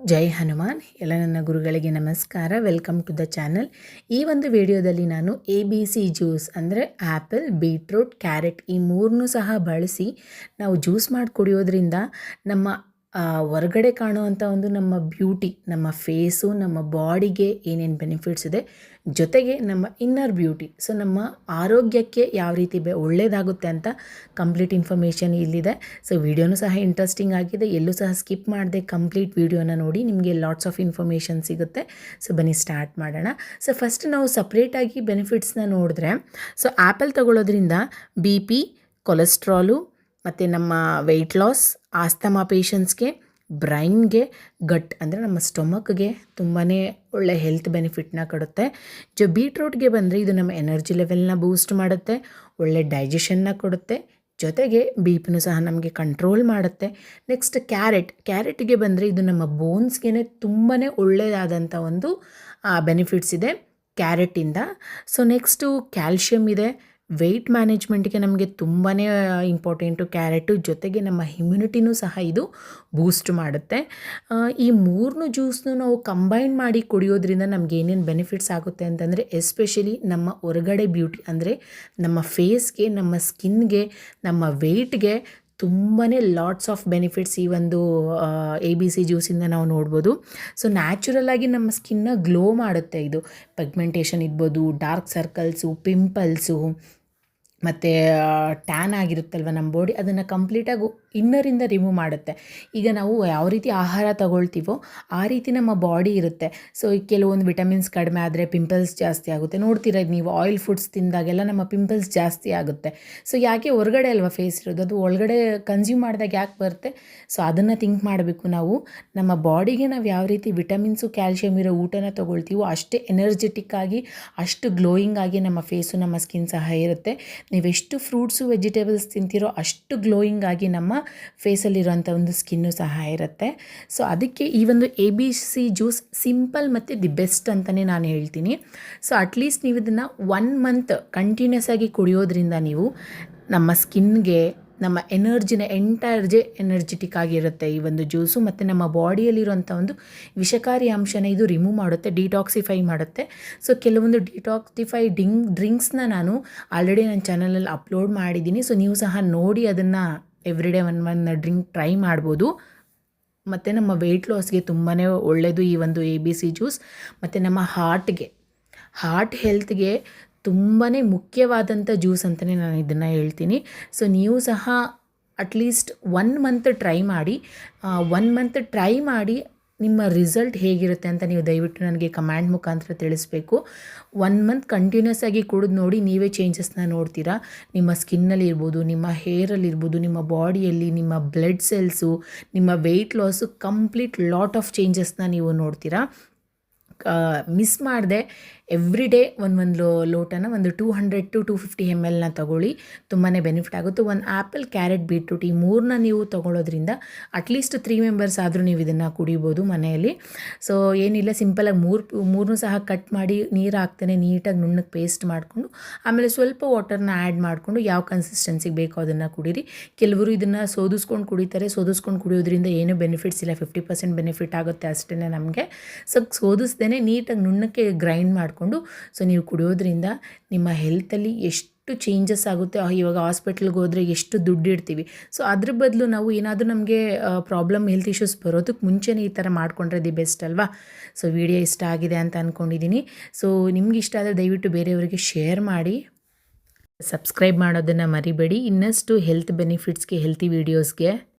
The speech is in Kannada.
ಜೈ ಹನುಮಾನ್. ಎಲ್ಲ ನನ್ನ ಗುರುಗಳಿಗೆ ನಮಸ್ಕಾರ. ವೆಲ್ಕಮ್ ಟು ದ ಚಾನಲ್ ಈ ಒಂದು ವಿಡಿಯೋದಲ್ಲಿ ನಾನು ಎ ಬಿ ಸಿ ಜ್ಯೂಸ್ ಅಂದರೆ ಆ್ಯಪಲ್ ಬೀಟ್ರೂಟ್ ಕ್ಯಾರೆಟ್ ಈ ಮೂರನ್ನೂ ಸಹ ಬಳಸಿ ನಾವು ಜ್ಯೂಸ್ ಮಾಡಿ ಕುಡಿಯೋದ್ರಿಂದ ನಮ್ಮ ಹೊರಗಡೆ ಕಾಣುವಂಥ ಒಂದು ನಮ್ಮ ಬ್ಯೂಟಿ ನಮ್ಮ ಫೇಸು ನಮ್ಮ ಬಾಡಿಗೆ ಏನೇನು ಬೆನಿಫಿಟ್ಸ್ ಇದೆ, ಜೊತೆಗೆ ನಮ್ಮ ಇನ್ನರ್ ಬ್ಯೂಟಿ ಸೊ ನಮ್ಮ ಆರೋಗ್ಯಕ್ಕೆ ಯಾವ ರೀತಿ ಬೆ ಒಳ್ಳೆಯದಾಗುತ್ತೆ ಅಂತ ಕಂಪ್ಲೀಟ್ ಇನ್ಫಾರ್ಮೇಷನ್ ಇಲ್ಲಿದೆ. ಸೊ ವಿಡಿಯೋನೂ ಸಹ ಇಂಟ್ರೆಸ್ಟಿಂಗ್ ಆಗಿದೆ. ಎಲ್ಲೂ ಸಹ ಸ್ಕಿಪ್ ಮಾಡದೆ ಕಂಪ್ಲೀಟ್ ವಿಡಿಯೋನ ನೋಡಿ ನಿಮಗೆ ಲಾಟ್ಸ್ ಆಫ್ ಇನ್ಫಾರ್ಮೇಷನ್ ಸಿಗುತ್ತೆ. ಸೊ ಬನ್ನಿ ಸ್ಟಾರ್ಟ್ ಮಾಡೋಣ. ಸೊ ಫಸ್ಟ್ ನಾವು ಸಪ್ರೇಟಾಗಿ ಬೆನಿಫಿಟ್ಸ್ನ ನೋಡಿದ್ರೆ ಸೊ ಆ್ಯಪಲ್ ತಗೊಳ್ಳೋದ್ರಿಂದ ಬಿ ಪಿ ಕೊಲೆಸ್ಟ್ರಾಲು ಮತ್ತು ನಮ್ಮ ವೆಯ್ಟ್ ಲಾಸ್ ಆಸ್ತಮಾ ಪೇಷಂಟ್ಸ್ಗೆ ಬ್ರೈನ್ಗೆ ಗಟ್ ಅಂದರೆ ನಮ್ಮ ಸ್ಟೊಮಕ್ಗೆ ತುಂಬಾ ಒಳ್ಳೆ ಹೆಲ್ತ್ ಬೆನಿಫಿಟ್ನ ಕೊಡುತ್ತೆ. ಜೊ ಬೀಟ್ರೂಟ್ಗೆ ಬಂದರೆ ಇದು ನಮ್ಮ ಎನರ್ಜಿ ಲೆವೆಲ್ನ ಬೂಸ್ಟ್ ಮಾಡುತ್ತೆ, ಒಳ್ಳೆ ಡೈಜೆಷನ್ನ ಕೊಡುತ್ತೆ, ಜೊತೆಗೆ ಬಿ ಪಿನೂ ಸಹ ನಮಗೆ ಕಂಟ್ರೋಲ್ ಮಾಡುತ್ತೆ. ನೆಕ್ಸ್ಟ್ ಕ್ಯಾರೆಟ್ ಕ್ಯಾರೆಟ್ಗೆ ಬಂದರೆ ಇದು ನಮ್ಮ ಬೋನ್ಸ್ಗೆ ತುಂಬಾ ಒಳ್ಳೆಯದಾದಂಥ ಒಂದು ಬೆನಿಫಿಟ್ಸ್ ಇದೆ ಕ್ಯಾರೆಟಿಂದ ಸೊ ನೆಕ್ಸ್ಟು ಕ್ಯಾಲ್ಶಿಯಮ್ ಇದೆ ವೆಯ್ಟ್ ಮ್ಯಾನೇಜ್ಮೆಂಟ್ಗೆ ನಮಗೆ ತುಂಬಾ ಇಂಪಾರ್ಟೆಂಟು ಕ್ಯಾರೆಟು ಜೊತೆಗೆ ನಮ್ಮ ಇಮ್ಯುನಿಟಿನೂ ಸಹ ಇದು ಬೂಸ್ಟ್ ಮಾಡುತ್ತೆ. ಈ ಮೂರನ್ನು ಜ್ಯೂಸ್ನು ನಾವು ಕಂಬೈನ್ ಮಾಡಿ ಕುಡಿಯೋದ್ರಿಂದ ನಮ್ಗೆ ಏನೇನು ಬೆನಿಫಿಟ್ಸ್ ಆಗುತ್ತೆ ಅಂತಂದರೆ ಎಸ್ಪೆಷಲಿ ನಮ್ಮ ಹೊರಗಡೆ ಬ್ಯೂಟಿ ಅಂದರೆ ನಮ್ಮ ಫೇಸ್ಗೆ ನಮ್ಮ ಸ್ಕಿನ್ಗೆ ನಮ್ಮ ವೆಯ್ಟ್ಗೆ ತುಂಬಾ ಲಾಟ್ಸ್ ಆಫ್ ಬೆನಿಫಿಟ್ಸ್ ಈ ಒಂದು ಎ ಬಿ ಸಿ ಜ್ಯೂಸಿಂದ ನಾವು ನೋಡ್ಬೋದು. ಸೊ ನ್ಯಾಚುರಲ್ಲಾಗಿ ನಮ್ಮ ಸ್ಕಿನ್ನ ಗ್ಲೋ ಮಾಡುತ್ತೆ ಇದು. ಪೆಗ್ಮೆಂಟೇಷನ್ ಇರ್ಬೋದು ಡಾರ್ಕ್ ಸರ್ಕಲ್ಸು ಪಿಂಪಲ್ಸು ಮತ್ತು ಟ್ಯಾನ್ ಆಗಿರುತ್ತಲ್ವ ನಮ್ಮ ಬಾಡಿ ಅದನ್ನು ಕಂಪ್ಲೀಟಾಗಿ ಇನ್ನರಿಂದ ರಿಮೂವ್ ಮಾಡುತ್ತೆ. ಈಗ ನಾವು ಯಾವ ರೀತಿ ಆಹಾರ ತಗೊಳ್ತೀವೋ ಆ ರೀತಿ ನಮ್ಮ ಬಾಡಿ ಇರುತ್ತೆ. ಸೊ ಈ ಕೆಲವೊಂದು ವಿಟಮಿನ್ಸ್ ಕಡಿಮೆ ಆದರೆ ಪಿಂಪಲ್ಸ್ ಜಾಸ್ತಿ ಆಗುತ್ತೆ. ನೋಡ್ತೀರ ನೀವು ಆಯಿಲ್ ಫುಡ್ಸ್ ತಿಂದಾಗೆಲ್ಲ ನಮ್ಮ ಪಿಂಪಲ್ಸ್ ಜಾಸ್ತಿ ಆಗುತ್ತೆ. ಸೊ ಯಾಕೆ ಹೊರಗಡೆ ಅಲ್ವಾ ಫೇಸ್ ಇರೋದು? ಅದು ಒಳಗಡೆ ಕನ್ಸ್ಯೂಮ್ ಮಾಡಿದಾಗ ಯಾಕೆ ಬರುತ್ತೆ? ಸೊ ಅದನ್ನು ಥಿಂಕ್ ಮಾಡಬೇಕು ನಾವು. ನಮ್ಮ ಬಾಡಿಗೆ ನಾವು ಯಾವ ರೀತಿ ವಿಟಮಿನ್ಸು ಕ್ಯಾಲ್ಶಿಯಮ್ ಇರೋ ಊಟನ ತೊಗೊಳ್ತೀವೋ ಅಷ್ಟೇ ಎನರ್ಜೆಟಿಕ್ ಆಗಿ, ಅಷ್ಟು ಗ್ಲೋಯಿಂಗ್ ಆಗಿ ನಮ್ಮ ಫೇಸು ನಮ್ಮ ಸ್ಕಿನ್ ಸಹ ಇರುತ್ತೆ. ನೀವೆಷ್ಟು ಫ್ರೂಟ್ಸು ವೆಜಿಟೇಬಲ್ಸ್ ತಿಂತೀರೋ ಅಷ್ಟು ಗ್ಲೋಯಿಂಗ್ ಆಗಿ ನಮ್ಮ ಫೇಸಲ್ಲಿರುವಂಥ ಒಂದು ಸ್ಕಿನ್ನು ಸಹ ಇರುತ್ತೆ. ಸೊ ಅದಕ್ಕೆ ಈ ಒಂದು A B C juice simple ಮತ್ತು ದಿ ಬೆಸ್ಟ್ ಅಂತಲೇ ನಾನು ಹೇಳ್ತೀನಿ. ಸೊ ಅಟ್ಲೀಸ್ಟ್ ನೀವು ಇದನ್ನು ಒನ್ ಮಂತ್ ಕಂಟಿನ್ಯೂಸ್ ಆಗಿ ಕುಡಿಯೋದ್ರಿಂದ ನೀವು ನಮ್ಮ ಸ್ಕಿನ್ಗೆ, ನಮ್ಮ ಎನರ್ಜಿನ ಎಂಟೈರ್ ಜೆ ಎನರ್ಜೆಟಿಕ್ ಆಗಿರುತ್ತೆ ಈ ಒಂದು ಜ್ಯೂಸು. ಮತ್ತು ನಮ್ಮ ಬಾಡಿಯಲ್ಲಿರುವಂಥ ಒಂದು ವಿಷಕಾರಿ ಅಂಶನ ಇದು ರಿಮೂವ್ ಮಾಡುತ್ತೆ ಡಿಟಾಕ್ಸಿಫೈ ಮಾಡುತ್ತೆ. ಸೊ ಕೆಲವೊಂದು ಡಿಟಾಕ್ಸಿಫೈ ಡಿಂಗ್ ಡ್ರಿಂಕ್ಸ್ನ ನಾನು ಆಲ್ರೆಡಿ ನನ್ನ ಚಾನಲಲ್ಲಿ ಅಪ್ಲೋಡ್ ಮಾಡಿದ್ದೀನಿ. ಸೊ ನೀವು ಸಹ ನೋಡಿ ಅದನ್ನು everyday one one drink try ಮಾಡ್ಬೋದು. ಮತ್ತು ನಮ್ಮ ವೆಯ್ಟ್ ಲಾಸ್ಗೆ ತುಂಬಾ ಒಳ್ಳೆಯದು ಈ ಒಂದು ಎ ಬಿ ಸಿ ಜ್ಯೂಸ್ ಮತ್ತು ನಮ್ಮ ಹಾರ್ಟ್ಗೆ ಹಾರ್ಟ್ ಹೆಲ್ತ್ಗೆ ತುಂಬಾ ಮುಖ್ಯವಾದಂಥ ಜ್ಯೂಸ್ ಅಂತಲೇ ನಾನು ಇದನ್ನು ಹೇಳ್ತೀನಿ. ಸೊ ನೀವು ಸಹ at least one month try ಮಾಡಿ ಒನ್ ಮಂತ್ ಟ್ರೈ ಮಾಡಿ ನಿಮ್ಮ ರಿಸಲ್ಟ್ ಹೇಗಿರುತ್ತೆ ಅಂತ ನೀವು ದಯವಿಟ್ಟು ನನಗೆ ಕಮ್ಯಾಂಡ್ ಮುಖಾಂತರ ತಿಳಿಸ್ಬೇಕು. ಒನ್ ಮಂತ್ ಕಂಟಿನ್ಯೂಸ್ ಆಗಿ ಕುಡಿದು ನೋಡಿ ನೀವೇ ಚೇಂಜಸ್ನ ನೋಡ್ತೀರಾ. ನಿಮ್ಮ ಸ್ಕಿನ್ನಲ್ಲಿ ಇರ್ಬೋದು, ನಿಮ್ಮ ಹೇರಲ್ಲಿ ಇರ್ಬೋದು, ನಿಮ್ಮ ಬಾಡಿಯಲ್ಲಿ ನಿಮ್ಮ ಬ್ಲಡ್ ಸೆಲ್ಸು ನಿಮ್ಮ weight loss complete lot of ಚೇಂಜಸ್ನ ನೀವು ನೋಡ್ತೀರಾ. ಮಿಸ್ ಮಾಡಿದೆ ಎವ್ರಿ ಡೇ ಒಂದು ಒಂದು ಲೋ, ಲೋಟನ ಒಂದು two hundred to two fifty M ಎಲ್ನ ತಗೊಳ್ಳಿ. ತುಂಬಾ ಬೆನಿಫಿಟ್ ಆಗುತ್ತೆ. ಒಂದು ಆ್ಯಪಲ್ ಕ್ಯಾರೆಟ್ ಬೀಟ್ರೂಟ್ ಈ ಮೂರನ್ನ ನೀವು ತೊಗೊಳೋದ್ರಿಂದ ಅಟ್ಲೀಸ್ಟ್ ತ್ರೀ ಮೆಂಬರ್ಸ್ ಆದರೂ ನೀವು ಇದನ್ನು ಕುಡಿಬೋದು ಮನೆಯಲ್ಲಿ. ಸೊ ಏನಿಲ್ಲ ಸಿಂಪಲಾಗಿ ಮೂರು ಮೂರನ್ನೂ ಸಹ ಕಟ್ ಮಾಡಿ ನೀರು ಹಾಕ್ತಾನೆ, ನೀಟಾಗಿ ನುಣ್ಣಗೆ ಪೇಸ್ಟ್ ಮಾಡಿಕೊಂಡು, ಆಮೇಲೆ ಸ್ವಲ್ಪ ವಾಟರ್ನ ಆ್ಯಡ್ ಮಾಡಿಕೊಂಡು ಯಾವ ಕನ್ಸಿಸ್ಟೆನ್ಸಿಗೆ ಬೇಕೋ ಅದನ್ನು ಕುಡೀರಿ. ಕೆಲವರು ಇದನ್ನು ಸೋದಿಸ್ಕೊಂಡು ಕುಡಿತಾರೆ. ಸೋದಿಸ್ಕೊಂಡು ಕುಡಿಯೋದ್ರಿಂದ ಏನೂ ಬೆನಿಫಿಟ್ಸ್ ಇಲ್ಲ. ಫಿಫ್ಟಿ ಪರ್ಸೆಂಟ್ ಬೆನಿಫಿಟ್ ಆಗುತ್ತೆ ಅಷ್ಟೇ ನಮಗೆ. ಸೊ ಸೋದಿಸ್ದೇ ನೀಟಾಗಿ ನುಣ್ಣಕ್ಕೆ ಗ್ರೈಂಡ್ ಮಾಡಿಕೊಂಡು, ಸೊ ನೀವು ಕುಡಿಯೋದ್ರಿಂದ ನಿಮ್ಮ ಹೆಲ್ತಲ್ಲಿ ಎಷ್ಟು ಚೇಂಜಸ್ ಆಗುತ್ತೆ ಇವಾಗ ಹಾಸ್ಪಿಟ್ಲ್ಗೆ ಹೋದರೆ ಎಷ್ಟು ದುಡ್ಡು ಇಡ್ತೀವಿ. ಸೊ ಅದ್ರ ಬದಲು ನಾವು ಏನಾದರೂ ನಮಗೆ ಪ್ರಾಬ್ಲಮ್ ಹೆಲ್ತ್ ಇಶ್ಯೂಸ್ ಬರೋದಕ್ಕೆ ಮುಂಚೆನೇ ಈ ಥರ ಮಾಡ್ಕೊಂಡ್ರೆ ದಿ ಬೆಸ್ಟ್ ಅಲ್ವಾ? ಸೊ ವಿಡಿಯೋ ಇಷ್ಟ ಆಗಿದೆ ಅಂತ ಅಂದ್ಕೊಂಡಿದ್ದೀನಿ ಸೊ ನಿಮ್ಗೆ ಇಷ್ಟ ಆದರೆ ದಯವಿಟ್ಟು ಬೇರೆಯವರಿಗೆ ಶೇರ್ ಮಾಡಿ. ಸಬ್ಸ್ಕ್ರೈಬ್ ಮಾಡೋದನ್ನು ಮರಿಬೇಡಿ. ಇನ್ನಷ್ಟು ಹೆಲ್ತ್ ಬೆನಿಫಿಟ್ಸ್ಗೆ ಹೆಲ್ತಿ ವೀಡಿಯೋಸ್ಗೆ